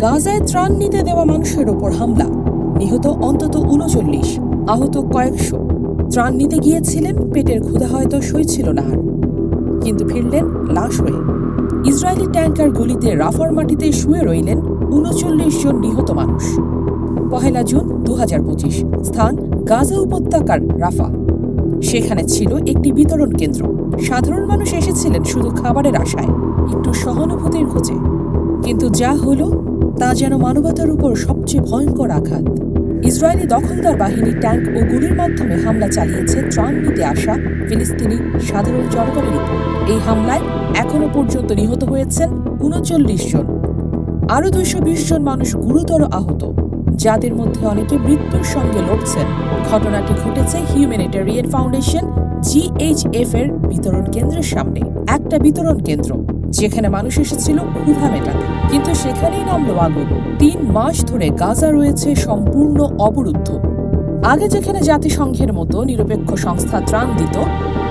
গাজায় ত্রাণ নিতে দেওয়া মানুষের ওপর হামলা। নিহত অন্তত উনচল্লিশ আহত কয়েকশো। ত্রাণ নিতে গিয়েছিলেন, পেটের ক্ষুধা হয়তো সইছিল না আর। কিন্তু ফিরলেন লাশ হয়ে। ইসরায়েলি ট্যাঙ্কার গুলিতে রাফার মাটিতে শুয়ে রইলেন উনচল্লিশ জন নিহত মানুষ। পহেলা জুন দু হাজার পঁচিশ, স্থান গাজা উপত্যকার রাফা। সেখানে ছিল একটি বিতরণ কেন্দ্র। সাধারণ মানুষ এসেছিলেন শুধু খাবারের আশায়, একটু সহানুভূতির খোঁজে। কিন্তু যা হলো তা যেন মানবতার উপর সবচেয়ে ভয়ঙ্কর আঘাত। ইসরায়েলি দখলদার বাহিনী, ট্যাঙ্ক ও গুলির মাধ্যমে হামলা চালিয়েছে ত্রাণ নিতে আসা ফিলিস্তিনি সাধারণ জনগণের উপর। এই হামলায় এখনও পর্যন্ত নিহত হয়েছেন উনচল্লিশ জন। আরও দুইশো বিশ জন মানুষ গুরুতর আহত, যাদের মধ্যে অনেকে মৃত্যুর সঙ্গে লড়ছেন। ঘটনাটি ঘটেছে হিউম্যানিটেরিয়ান ফাউন্ডেশন জিএইচএফ এর বিতরণ কেন্দ্রের সামনে, একটা বিতরণ কেন্দ্র। যেখানে মানুষ এসেছিল ক্ষুধা মেটাতে। কিন্তু সেখানেই নামলো আগুন। তিন মাস ধরে গাজা রয়েছে সম্পূর্ণ অবরুদ্ধ। আগে যেখানে জাতিসংঘের মতো নিরপেক্ষ সংস্থা ত্রাণ দিত,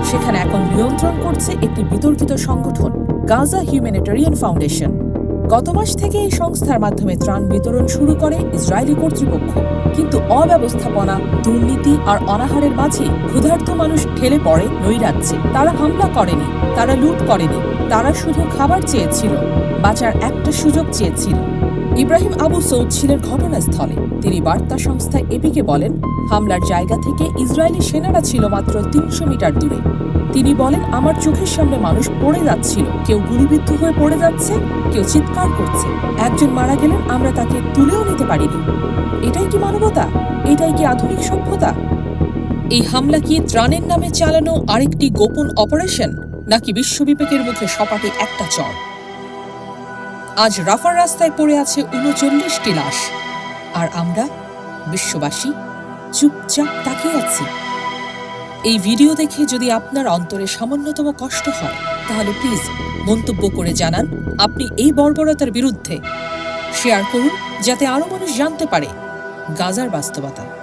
সেখানে এখন নিয়ন্ত্রণ করছে একটি বিতর্কিত সংগঠন, গাজা হিউম্যানিটেরিয়ান ফাউন্ডেশন। গত মাস থেকে এই সংস্থার মাধ্যমে ত্রাণ বিতরণ শুরু করে ইসরায়েলি কর্তৃপক্ষ। কিন্তু অব্যবস্থাপনা, দুর্নীতি আর অনাহারের মাঝে ক্ষুধার্ত মানুষ ঠেলে পড়ে, নৈরাজ্যে। তারা হামলা করেনি, তারা লুট করেনি। তারা শুধু খাবার চেয়েছিল, বাঁচার একটা সুযোগ চেয়েছিল। ইব্রাহিম আবু সৌদ ছিলেন ঘটনাস্থলে। তিনি বার্তা সংস্থা এপিকে বলেন, হামলার জায়গা থেকে ইসরায়েলি সেনারা ছিল মাত্র তিনশো মিটার দূরে। তিনি বলেন, আমার চোখের সামনে মানুষ পড়ে যাচ্ছিল। কেউ গুলিবিদ্ধ হয়ে পড়ে যাচ্ছে, কেউ চিৎকার করছে। একজন মারা গেলেন, আমরা তাকে তুলেও নিতে পারিনি। এটাই কি মানবতা? এটাই কি আধুনিক সভ্যতা? এই হামলা কি ত্রাণের নামে চালানো আরেকটি গোপন অপারেশন? নাকি বিশ্ববিবেকের মুখে সপাটে একটা চর? আজ রাফার রাস্তায় পড়ে আছে উনচল্লিশটি লাশ। আর আমরা, বিশ্ববাসী, চুপচাপ তাকিয়ে আছি। এই ভিডিও দেখে যদি আপনার অন্তরে সামান্যতম কষ্ট হয়, তাহলে প্লিজ মন্তব্য করে জানান আপনি এই বর্বরতার বিরুদ্ধে। শেয়ার করুন, যাতে আরও মানুষ জানতে পারে গাজার বাস্তবতা।